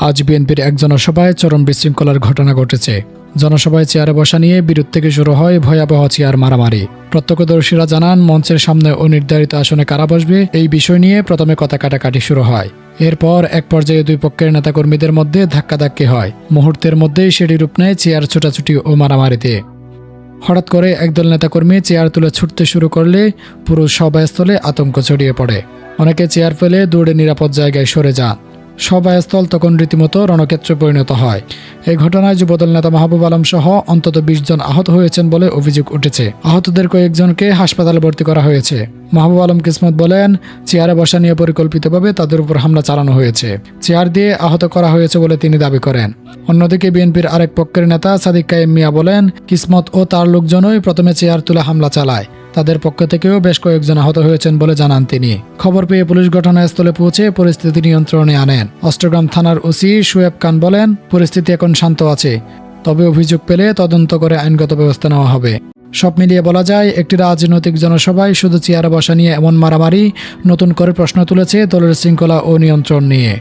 আজ বিএনপির এক জনসভায় চরম বিশৃঙ্খলার ঘটনা ঘটেছে। জনসভায় চেয়ারে বসা নিয়ে বিরোধ থেকে শুরু হয় ভয়াবহ চেয়ার মারামারি। প্রত্যক্ষদর্শীরা জানান, মঞ্চের সামনে অনির্ধারিত আসনে কারা বসবে এই বিষয় নিয়ে প্রথমে কথা কাটাকাটি শুরু হয়। এরপর এক পর্যায়ে দুই পক্ষের নেতাকর্মীদের মধ্যে ধাক্কাধাক্কি হয়। মুহূর্তের মধ্যেই সেটি রূপ নেয় চেয়ার ছোটাছুটি ও মারামারিতে। হঠাৎ করে একদল নেতাকর্মী চেয়ার তুলে ছুটতে শুরু করলে পুরো সভাস্থলে আতঙ্ক ছড়িয়ে পড়ে। অনেকে চেয়ার ফেলে দৌড়ে নিরাপদ জায়গায় সরে যান। সভাস্থল তখন রীতিমতো রণক্ষেত্রে পরিণত হয়। এই ঘটনায় যুবদল নেতা মাহবুব আলম সহ অন্তত বিশ জন আহত হয়েছেন বলে অভিযোগ উঠেছে। আহতদের কয়েকজনকে হাসপাতালে ভর্তি করা হয়েছে। মাহবুব আলম কিসমত বলেন, চেয়ারে বসা নিয়ে পরিকল্পিতভাবে তাদের উপর হামলা চালানো হয়েছে। চেয়ার দিয়ে আহত করা হয়েছে বলে তিনি দাবি করেন। অন্যদিকে বিএনপির আরেক পক্ষের নেতা সাদিক কায়েম মিয়া বলেন, কিসমত ও তার লোকজনই প্রথমে চেয়ার তুলে হামলা চালায়। তাদের পক্ষ থেকেও বেশ কয়েকজন আহত হয়েছেন বলে জানান তিনি। খবর পেয়ে পুলিশ ঘটনাস্থলে পৌঁছে পরিস্থিতি নিয়ন্ত্রণে আনেন। অষ্টগ্রাম থানার ওসি শুয়েব খান বলেন, পরিস্থিতি এখন শান্ত আছে। তবে অভিযোগ পেলে তদন্ত করে আইনগত ব্যবস্থা নেওয়া হবে। সব মিলিয়ে বলা যায়, একটি রাজনৈতিক জনসভায় শুধু চেয়ারে বসা নিয়ে এমন মারামারি, নতুন করে প্রশ্ন তুলেছে দলের শৃঙ্খলা ও নিয়ন্ত্রণ নিয়ে।